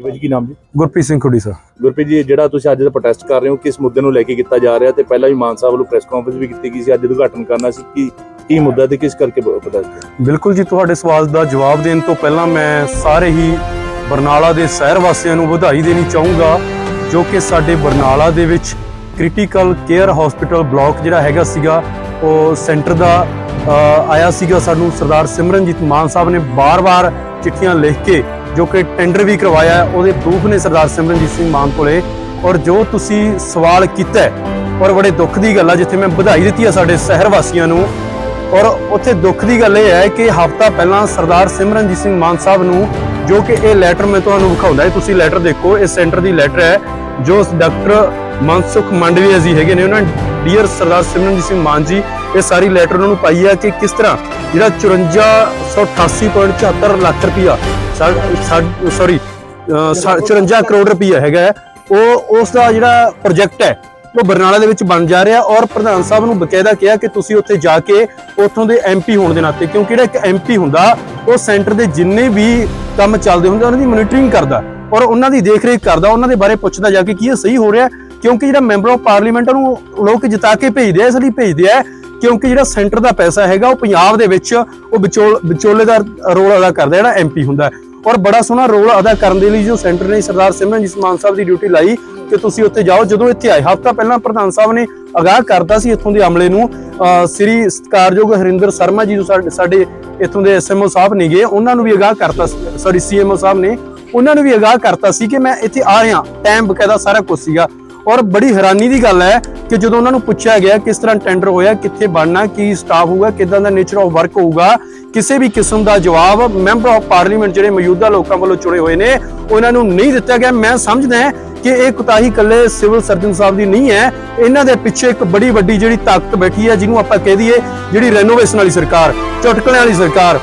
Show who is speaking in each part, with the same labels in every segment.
Speaker 1: ਬਾਈ ਜੀ ਕੀ ਨਾਮ ਜੀ?
Speaker 2: ਗੁਰਪ੍ਰੀਤ ਸਿੰਘ ਖੁੱਡੀ ਸਰ।
Speaker 1: ਗੁਰਪ੍ਰੀਤ ਜੀ ਜਿਹੜਾ ਤੁਸੀਂ ਅੱਜ ਦਾ ਪ੍ਰੋਟੈਸਟ ਕਰ ਰਹੇ ਹੋ ਕਿਸ ਮੁੱਦੇ ਨੂੰ ਲੈ ਕੇ ਕੀਤਾ ਜਾ ਰਿਹਾ? ਤੇ ਪਹਿਲਾਂ ਵੀ ਮਾਨ ਸਾਹਿਬ ਵੱਲੋਂ ਪ੍ਰੈਸ ਕਾਨਫਰੰਸ ਵੀ ਕੀਤੀ ਗਈ ਸੀ ਅੱਜ ਉਦਘਾਟਨ ਕਰਨਾ ਸੀ। ਕਿ ਕੀ ਮੁੱਦਾ ਤੇ ਕਿਸ ਕਰਕੇ ਪ੍ਰੋਟੈਸਟ
Speaker 2: ਬਿਲਕੁਲ ਜੀ ਤੁਹਾਡੇ ਸਵਾਲ ਦਾ ਜਵਾਬ ਦੇਣ ਤੋਂ ਪਹਿਲਾਂ ਮੈਂ ਸਾਰੇ ਹੀ ਬਰਨਾਲਾ ਦੇ ਸ਼ਹਿਰ ਵਾਸੀਆਂ ਨੂੰ ਵਧਾਈ ਦੇਣੀ ਚਾਹੂੰਗਾ ਜੋ ਕਿ ਸਾਡੇ ਬਰਨਾਲਾ ਦੇ ਵਿੱਚ ਕ੍ਰਿਟੀਕਲ ਕੇਅਰ ਹਸਪੀਟਲ ਬਲਾਕ ਜਿਹੜਾ ਹੈਗਾ ਸੀਗਾ ਉਹ ਸੈਂਟਰ ਦਾ ਆਇਆ ਸੀਗਾ ਸਾਨੂੰ ਸਰਦਾਰ ਸਿਮਰਨਜੀਤ ਮਾਨ ਸਾਹਿਬ ਨੇ ਬਾਰ-ਬਾਰ ਚਿੱਠੀਆਂ ਲਿਖ ਕੇ ਜੋ ਕਿ ਟੈਂਡਰ ਵੀ ਕਰਵਾਇਆ ਉਹਦੇ ਪ੍ਰੂਫ ਨੇ ਸਰਦਾਰ ਸਿਮਰਨਜੀਤ ਸਿੰਘ ਮਾਨ ਕੋਲੇ। ਔਰ ਜੋ ਤੁਸੀਂ ਸਵਾਲ ਕੀਤਾ ਔਰ ਬੜੇ ਦੁੱਖ ਦੀ ਗੱਲ ਆ, ਜਿੱਥੇ ਮੈਂ ਵਧਾਈ ਦਿੱਤੀ ਆ ਸਾਡੇ ਸ਼ਹਿਰ ਵਾਸੀਆਂ ਨੂੰ। ਔਰ ਉੱਥੇ ਦੁੱਖ ਦੀ ਗੱਲ ਇਹ ਹੈ ਕਿ ਹਫਤਾ ਪਹਿਲਾਂ ਸਰਦਾਰ ਸਿਮਰਨਜੀਤ ਸਿੰਘ ਮਾਨ ਸਾਹਿਬ ਨੂੰ ਜੋ ਕਿ ਇਹ ਲੈਟਰ ਮੈਂ ਤੁਹਾਨੂੰ ਵਿਖਾਉਂਦਾ ਹੈ, ਤੁਸੀਂ ਲੈਟਰ ਦੇਖੋ ਇਹ ਸੈਂਟਰ ਦੀ ਲੈਟਰ ਹੈ, ਜੋ ਡਾਕਟਰ ਮਨਸੁਖ ਮੰਡਵੀਆ ਜੀ ਹੈਗੇ ਨੇ। ਉਹਨਾਂ ਡੀਅਰ ਸਰਦਾਰ ਸਿਮਰਨਜੀਤ ਸਿੰਘ ਮਾਨ ਜੀ ਇਹ ਸਾਰੀ ਲੈਟਰ ਉਹਨਾਂ ਨੂੰ ਪਾਈ ਹੈ ਕਿ ਕਿਸ ਤਰ੍ਹਾਂ ਜਿਹੜਾ 5488.74 ਲੱਖ ਰੁਪਇਆ ਸੌਰੀ 54 ਕਰੋੜ ਰੁਪਇਆ ਹੈਗਾ ਹੈ, ਉਹ ਉਸ ਦਾ ਜਿਹੜਾ ਪ੍ਰੋਜੈਕਟ ਹੈ ਉਹ ਬਰਨਾਲਾ ਦੇ ਵਿੱਚ ਬਣ ਜਾ ਰਿਹਾ ਔਰ ਪ੍ਰਧਾਨ ਸਾਹਿਬ ਨੂੰ ਬਕਾਇਦਾ ਕਿਹਾ ਕਿ ਤੁਸੀਂ ਉੱਥੇ ਜਾ ਕੇ ਉੱਥੋਂ ਦੇ ਐਮਪੀ ਹੋਣ ਦੇ ਨਾਤੇ ਕਿਉਂਕਿ ਜਿਹੜਾ ਇੱਕ ਐਮਪੀ ਹੁੰਦਾ ਉਹ ਸੈਂਟਰ ਦੇ ਜਿੰਨੇ ਵੀ ਕੰਮ ਚੱਲਦੇ ਹੁੰਦੇ ਉਹਨਾਂ ਦੀ ਮੋਨੀਟਰਿੰਗ ਕਰਦਾ ਔਰ ਉਹਨਾਂ ਦੀ ਦੇਖਰੇਖ ਕਰਦਾ ਉਹਨਾਂ ਦੇ ਬਾਰੇ ਪੁੱਛਦਾ ਜਾ ਕੇ ਕੀ ਇਹ ਸਹੀ ਹੋ ਰਿਹਾ ਕਿਉਂਕਿ ਜਿਹੜਾ ਮੈਂਬਰ ਆਫ ਪਾਰਲੀਮੈਂਟ ਨੂੰ ਲੋਕ ਜਿਤਾ ਕੇ ਭੇਜਦੇ ਆ ਇਸ ਲਈ ਭੇਜਦੇ ਆ ਕਿਉਂਕਿ ਜਿਹੜਾ ਸੈਂਟਰ ਦਾ ਪੈਸਾ ਹੈਗਾ ਉਹ ਪੰਜਾਬ ਦੇ ਵਿੱਚ ਉਹ ਵਿਚੋਲ ਵਿਚੋਲੇ ਦਾ ਰੋਲ ਅਦਾ ਕਰਦਾ, ਜਿਹੜਾ ਐਮਪੀ ਹੁੰਦਾ ਔਰ ਬੜਾ ਸੋਹਣਾ ਰੋਲ ਅਦਾ ਕਰਨ ਦੇ ਲਈ ਜੋ ਸੈਂਟਰ ਨੇ ਸਰਦਾਰ ਸਿਮਰਨਜੀਤ ਮਾਨ ਸਾਹਿਬ ਦੀ ਡਿਊਟੀ ਲਾਈ ਕਿ ਤੁਸੀਂ ਉੱਥੇ ਜਾਓ। ਜਦੋਂ ਇੱਥੇ ਆਏ, ਹਫਤਾ ਪਹਿਲਾਂ ਪ੍ਰਧਾਨ ਸਾਹਿਬ ਨੇ ਅਗਾਹ ਕਰਤਾ ਸੀ ਇੱਥੋਂ ਦੇ ਅਮਲੇ ਨੂੰ ਸ੍ਰੀ ਸਤਿਕਾਰਯੋਗ ਹਰਿੰਦਰ ਸ਼ਰਮਾ ਜੀ ਜੋ ਸਾਡੇ ਸਾਡੇ ਇੱਥੋਂ ਦੇ ਐਸਐਮਓ ਸਾਹਿਬ ਨੇਗੇ, ਉਹਨਾਂ ਨੂੰ ਵੀ ਅਗਾਹ ਕਰਤਾ ਸੌਰੀ ਸੀਐਮਓ ਸਾਹਿਬ ਨੇ, ਉਹਨਾਂ ਨੂੰ ਵੀ ਅਗਾਹ ਕਰਤਾ ਸੀ ਕਿ ਮੈਂ ਇੱਥੇ ਆ ਰਿਹਾ। ਟਾਈਮ ਬਕਾਇਦਾ ਸਾਰਾ ਕੁਝ ਸੀਗਾ। ਔਰ ਬੜੀ ਹੈਰਾਨੀ ਦੀ ਗੱਲ ਹੈ ਕਿ ਜਦੋਂ ਉਹਨਾਂ ਨੂੰ ਪੁੱਛਿਆ ਗਿਆ ਕਿਸ ਤਰ੍ਹਾਂ ਟੈਂਡਰ ਹੋਇਆ, ਕਿੱਥੇ ਬਣਨਾ, ਕੀ ਸਟਾਫ ਹੋਊਗਾ, ਕਿਦਾਂ ਦਾ ਨੇਚਰ ਆਫ ਵਰਕ ਹੋਊਗਾ, ਕਿਸੇ ਵੀ ਕਿਸਮ ਦਾ ਜਵਾਬ ਮੈਂਬਰ ਆਫ ਪਾਰਲੀਮੈਂਟ ਜਿਹੜੇ ਮੌਜੂਦਾ ਲੋਕਾਂ ਵੱਲੋਂ ਚੁਣੇ ਹੋਏ ਨੇ, ਉਹਨਾਂ ਨੂੰ ਨਹੀਂ ਦਿੱਤਾ ਗਿਆ। ਮੈਂ ਸਮਝਦਾ ਕਿ ਇਹ ਕੁਤਾਹੀ ਇਕੱਲੇ ਸਿਵਲ ਸਰਜਨ ਸਾਹਿਬ ਦੀ ਨਹੀਂ ਹੈ। ਇਹਨਾਂ ਦੇ ਪਿੱਛੇ ਇੱਕ ਬੜੀ ਵੱਡੀ ਜਿਹੜੀ ਤਾਕਤ ਬੈਠੀ ਹੈ, ਜਿਹਨੂੰ ਆਪਾਂ ਕਹਿ ਦਈਏ ਜਿਹੜੀ ਰੈਨੋਵੇਸ਼ਨ ਵਾਲੀ ਸਰਕਾਰ, ਚੁਟਕਲਿਆਂ ਵਾਲੀ ਸਰਕਾਰ,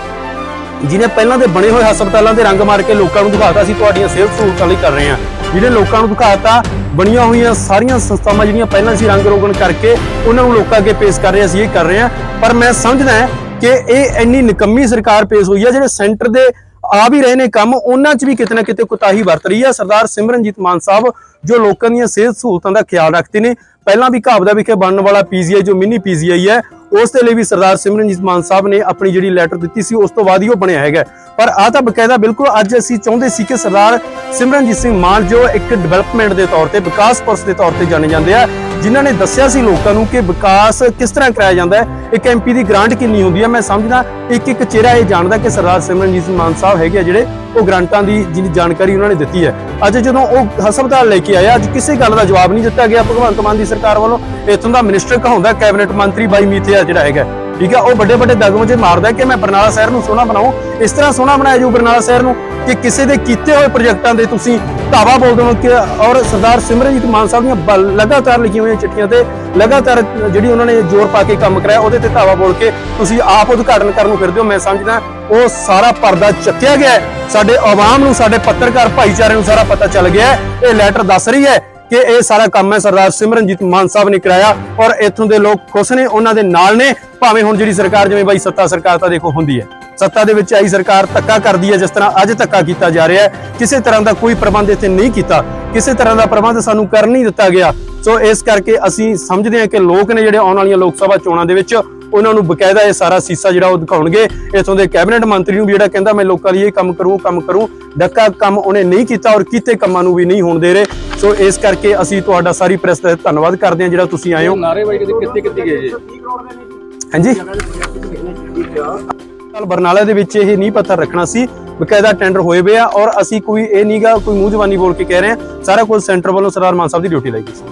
Speaker 2: ਜਿਹਨੇ ਪਹਿਲਾਂ ਦੇ ਬਣੇ ਹੋਏ ਹਸਪਤਾਲਾਂ ਦੇ ਰੰਗ ਮਾਰ ਕੇ ਲੋਕਾਂ ਨੂੰ ਦਿਖਾਤਾ ਸੀ, ਤੁਹਾਡੀਆਂ ਸਿਹਤ ਸਹੂਲਤਾਂ ਲਈ ਕਰ ਰਹੇ ਹਾਂ। ਜਿਹਨੇ ਲੋਕਾਂ ਨੂੰ ਦਿਖਾਤਾ ਬਣੀਆਂ ਹੋਈਆਂ ਸਾਰੀਆਂ ਸੰਸਥਾਵਾਂ ਜਿਹੜੀਆਂ ਪਹਿਲਾਂ ਸੀ ਰੰਗ ਰੋਗਣ ਕਰਕੇ ਉਹਨਾਂ ਨੂੰ ਲੋਕਾਂ ਅੱਗੇ ਪੇਸ਼ ਕਰ ਰਹੇ ਅਸੀਂ ਇਹ ਕਰ ਰਹੇ ਹਾਂ। ਪਰ ਮੈਂ ਸਮਝਦਾ ਕਿ ਇਹ ਇੰਨੀ ਨਿਕੰਮੀ ਸਰਕਾਰ ਪੇਸ਼ ਹੋਈ ਹੈ ਜਿਹੜੇ ਸੈਂਟਰ ਦੇ ਆ ਵੀ ਰਹੇ ਨੇ ਕੰਮ, ਉਹਨਾਂ 'ਚ ਵੀ ਕਿਤੇ ਨਾ ਕਿਤੇ ਕੁਤਾਹੀ ਵਰਤ ਰਹੀ ਹੈ ਸਰਦਾਰ ਸਿਮਰਨਜੀਤ ਮਾਨ ਸਾਹਿਬ ਜੋ ਲੋਕਾਂ ਦੀਆਂ ਸਿਹਤ ਸਹੂਲਤਾਂ ਦਾ ਖਿਆਲ ਰੱਖਦੇ ਨੇ, ਪਹਿਲਾਂ ਵੀ ਘਾਬਦਾ ਵਿਖੇ ਬਣਨ ਵਾਲਾ ਪੀਜੀਆਈ ਜੋ ਮਿਨੀ ਪੀਜੀਆਈ ਹੈ ਉਸ ਦੇ ਲਈ ਵੀ ਸਰਦਾਰ ਸਿਮਰਨਜੀਤ ਮਾਨ ਸਾਹਿਬ ਨੇ ਆਪਣੀ ਜਿਹੜੀ ਲੈਟਰ ਦਿੱਤੀ ਸੀ, ਉਸ ਤੋਂ ਬਾਅਦ ਹੀ ਉਹ ਬਣਿਆ ਹੈਗਾ। ਪਰ ਆ ਤਾਂ ਬਕਾਇਦਾ ਬਿਲਕੁਲ ਅੱਜ ਅਸੀਂ ਚਾਹੁੰਦੇ ਸੀ ਕਿ ਸਰਦਾਰ ਸਿਮਰਨਜੀਤ ਸਿੰਘ ਮਾਨ ਜੋ ਇੱਕ ਡਿਵੈਲਪਮੈਂਟ ਦੇ ਤੌਰ ਤੇ, ਵਿਕਾਸ ਪੁਰਸ਼ ਦੇ ਤੌਰ ਤੇ ਜਾਣੇ ਜਾਂਦੇ ਆ, ਜਿਨ੍ਹਾਂ ਨੇ ਦੱਸਿਆ ਸੀ ਲੋਕਾਂ ਨੂੰ ਕਿ ਵਿਕਾਸ ਕਿਸ ਤਰ੍ਹਾਂ ਕਰਾਇਆ ਜਾਂਦਾ ਹੈ, ਇੱਕ ਐਮਪੀ ਦੀ ਗ੍ਰਾਂਟ ਕਿੰਨੀ ਹੁੰਦੀ ਹੈ, ਮੈਂ ਸਮਝਦਾ ਇੱਕ ਇੱਕ ਚਿਹਰਾ ਇਹ ਜਾਣਦਾ ਕਿ ਸਰਦਾਰ ਸਿਮਰਨਜੀਤ ਸਿੰਘ ਮਾਨ ਸਾਹਿਬ ਹੈਗੇ ਆ ਜਿਹੜੇ ਉਹ ਗ੍ਰਾਂਟਾਂ ਦੀ ਜਿਹੜੀ ਜਾਣਕਾਰੀ ਉਹਨਾਂ ਨੇ ਦਿੱਤੀ ਹੈ। ਅੱਜ ਜਦੋਂ ਉਹ ਹਸਪਤਾਲ ਲੈ ਕੇ ਆਇਆ, ਅੱਜ ਕਿਸੇ ਗੱਲ ਦਾ ਜਵਾਬ ਨਹੀਂ ਦਿੱਤਾ ਗਿਆ। ਭਗਵੰਤ ਮਾਨ ਦੀ ਸਰਕਾਰ ਵੱਲੋਂ ਇੱਥੋਂ ਦਾ ਮਿਨਿਸਟਰ ਕਹਾਉਂਦਾ ਕੈਬਨਿਟ ਮੰਤਰੀ ਬਾਈ ਮੀਥੇ ਮੀਥਿਆ ਜਿਹੜਾ ਹੈਗਾ। ਠੀਕ ਹੈ ਉਹ ਵੱਡੇ ਵੱਡੇ ਦਗਮਜੇ ਮਾਰਦਾ ਕਿ ਮੈਂ ਬਰਨਾਲਾ ਸ਼ਹਿਰ ਨੂੰ ਸੋਹਣਾ ਬਣਾਉਂ। ਇਸ ਤਰ੍ਹਾਂ ਸੋਹਣਾ ਬਣਾਇਆ ਜੂ ਬਰਨਾਲਾ ਸ਼ਹਿਰ ਨੂੰ ਕਿ ਕਿਸੇ ਦੇ ਕੀਤੇ ਹੋਏ ਪ੍ਰੋਜੈਕਟਾਂ ਦੇ ਤੁਸੀਂ ਧਾਵਾ ਬੋਲਦੇ ਹੋ ਕਿ ਔਰ ਸਰਦਾਰ ਸਿਮਰਨਜੀਤ ਮਾਨ ਸਾਹਿਬ ਦੀਆਂ ਲਗਾਤਾਰ ਲਿਖੀਆਂ ਹੋਈਆਂ ਚਿੱਠੀਆਂ ਤੇ ਲਗਾਤਾਰ ਜਿਹੜੀ ਉਹਨਾਂ ਨੇ ਜ਼ੋਰ ਪਾ ਕੇ ਕੰਮ ਕਰਾਇਆ, ਉਹਦੇ ਤੇ ਧਾਵਾ ਬੋਲ ਕੇ ਤੁਸੀਂ ਆਪ ਉਦਘਾਟਨ ਕਰਨ ਨੂੰ ਫਿਰਦੇ ਹੋ। ਮੈਂ ਸਮਝਦਾ, ਉਹ ਸਾਰਾ ਪਰਦਾ ਚੱਕਿਆ ਗਿਆ ਸਾਡੇ ਆਵਾਮ ਨੂੰ, ਸਾਡੇ ਪੱਤਰਕਾਰ ਭਾਈਚਾਰੇ ਨੂੰ ਸਾਰਾ ਪਤਾ ਚੱਲ ਗਿਆ ਇਹ ਲੈਟਰ ਦੱਸ ਰਹੀ ਹੈ ਕਿ ਇਹ ਸਾਰਾ ਕੰਮ ਹੈ ਸਰਦਾਰ ਸਿਮਰਨਜੀਤ ਮਾਨ ਸਾਹਿਬ ਨੇ ਕਰਾਇਆ ਔਰ ਇੱਥੋਂ ਦੇ ਲੋਕ ਖੁਸ਼ ਨੇ, ਉਹਨਾਂ ਦੇ ਨਾਲ ਨੇ। ਭਾਵੇਂ ਹੁਣ ਜਿਹੜੀ ਸਰਕਾਰ, ਜਿਵੇਂ ਬਾਈ ਸੱਤਾ ਸਰਕਾਰ ਤਾਂ ਦੇਖੋ ਹੁੰਦੀ ਹੈ। ਸੱਤਾ ਦੇ ਵਿੱਚ ਆਈ ਸਰਕਾਰ ਧੱਕਾ ਕਰਦੀ ਹੈ, ਜਿਸ ਤਰ੍ਹਾਂ ਅੱਜ ਧੱਕਾ ਕੀਤਾ ਜਾ ਰਿਹਾ ਹੈ। ਕਿਸੇ ਤਰ੍ਹਾਂ ਦਾ ਕੋਈ ਪ੍ਰਬੰਧ ਇੱਥੇ ਨਹੀਂ ਕੀਤਾ। ਕਿਸੇ ਤਰ੍ਹਾਂ ਦਾ ਪ੍ਰਬੰਧ ਸਾਨੂੰ ਕਰਨ ਨਹੀਂ ਦਿੱਤਾ ਗਿਆ। ਸੋ ਇਸ ਕਰਕੇ ਅਸੀਂ ਸਮਝਦੇ ਹਾਂ ਕਿ ਲੋਕ ਨੇ ਜਿਹੜੇ ਆਉਣ ਵਾਲੀਆਂ ਲੋਕ ਸਭਾ ਚੋਣਾਂ ਦੇ ਵਿੱਚ, ਉਹਨਾਂ ਨੂੰ ਬਕਾਇਦਾ ਇਹ ਸਾਰਾ ਸੀਸਾ ਜਿਹੜਾ ਉਹ ਦਿਖਾਉਣਗੇ। ਇਥੋਂ ਦੇ ਕੈਬਨਿਟ ਮੰਤਰੀ ਨੂੰ ਵੀ ਜਿਹੜਾ ਕਹਿੰਦਾ, ਮੈਂ ਲੋਕਾਂ ਲਈ ਇਹ ਕੰਮ ਕਰੂੰ ਕੰਮ ਕਰੂੰ। ਡੱਕਾ ਕੰਮ ਉਹਨੇ ਨਹੀਂ ਕੀਤਾ ਔਰ ਕੀਤੇ ਕੰਮਾਂ ਨੂੰ ਵੀ ਨਹੀਂ ਹੋਣ ਦੇ ਰਹੇ। ਸੋ ਇਸ ਕਰਕੇ ਅਸੀਂ ਤੁਹਾਡਾ ਸਾਰੀ ਪ੍ਰੈਸ ਦਾ ਧੰਨਵਾਦ ਕਰਦੇ ਹਾਂ ਜਿਹੜਾ ਤੁਸੀਂ ਆਏ ਹੋ।
Speaker 3: ਨਾਰੇਬਾਜ਼ੀ ਕਿਤੇ ਕਿੱਥੇ ਕਿੱਥੇ ਗਏ ਜੀ?
Speaker 2: ਹਾਂਜੀ। ਕੱਲ ਬਰਨਾਲਾ ਦੇ ਵਿੱਚ ਇਹ ਨਹੀਂ ਪਤਾ ਰੱਖਣਾ ਸੀ ਬਕਾਇਦਾ ਟੈਂਡਰ ਹੋਏ ਵੇ ਆ ਔਰ ਅਸੀਂ ਕੋਈ ਇਹ ਨਹੀਂਗਾ ਕੋਈ ਮੂੰਹ ਜ਼ਬਾਨੀ ਬੋਲ ਕੇ ਕਹਿ ਰਹੇ ਹਾਂ। ਸਾਰਾ ਕੁਝ ਸੈਂਟਰ ਵੱਲੋਂ ਸਰਦਾਰ ਮਾਨ ਸਾਹਿਬ ਦੀ ਡਿਊਟੀ ਲਾਈ ਗਈ ਸੀ।